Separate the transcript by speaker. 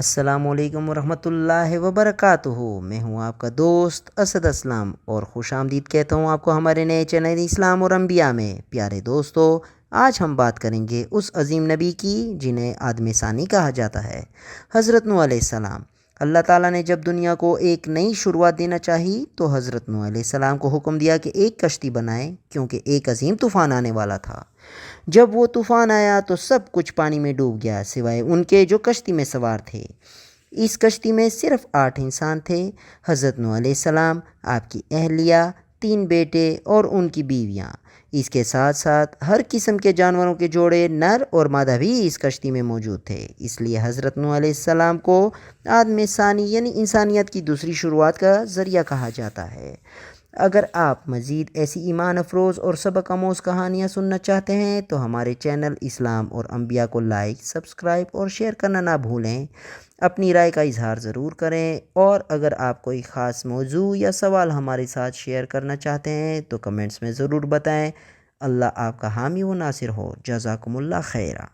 Speaker 1: السلام علیکم ورحمۃ اللہ وبرکاتہ۔ میں ہوں آپ کا دوست اسد اسلام اور خوش آمدید کہتا ہوں آپ کو ہمارے نئے چینل اسلام اور انبیاء میں۔ پیارے دوستو، آج ہم بات کریں گے اس عظیم نبی کی جنہیں آدم ثانی کہا جاتا ہے، حضرت نو علیہ السلام۔ اللہ تعالیٰ نے جب دنیا کو ایک نئی شروعات دینا چاہی تو حضرت نو علیہ السلام کو حکم دیا کہ ایک کشتی بنائیں کیونکہ ایک عظیم طوفان آنے والا تھا۔ جب وہ طوفان آیا تو سب کچھ پانی میں ڈوب گیا سوائے ان کے جو کشتی میں سوار تھے۔ اس کشتی میں صرف آٹھ انسان تھے۔ حضرت نو علیہ السلام، آپ کی اہلیہ، تین بیٹے اور ان کی بیویاں۔ اس کے ساتھ ساتھ ہر قسم کے جانوروں کے جوڑے، نر اور مادہ بھی اس کشتی میں موجود تھے۔ اس لیے حضرت نو علیہ السلام کو آدم ثانی یعنی انسانیت کی دوسری شروعات کا ذریعہ کہا جاتا ہے۔ اگر آپ مزید ایسی ایمان افروز اور سبق آموز کہانیاں سننا چاہتے ہیں تو ہمارے چینل اسلام اور انبیاء کو لائک، سبسکرائب اور شیئر کرنا نہ بھولیں۔ اپنی رائے کا اظہار ضرور کریں۔ اور اگر آپ کوئی خاص موضوع یا سوال ہمارے ساتھ شیئر کرنا چاہتے ہیں تو کمنٹس میں ضرور بتائیں۔ اللہ آپ کا حامی و ناصر ہو۔ جزاکم اللہ خیرہ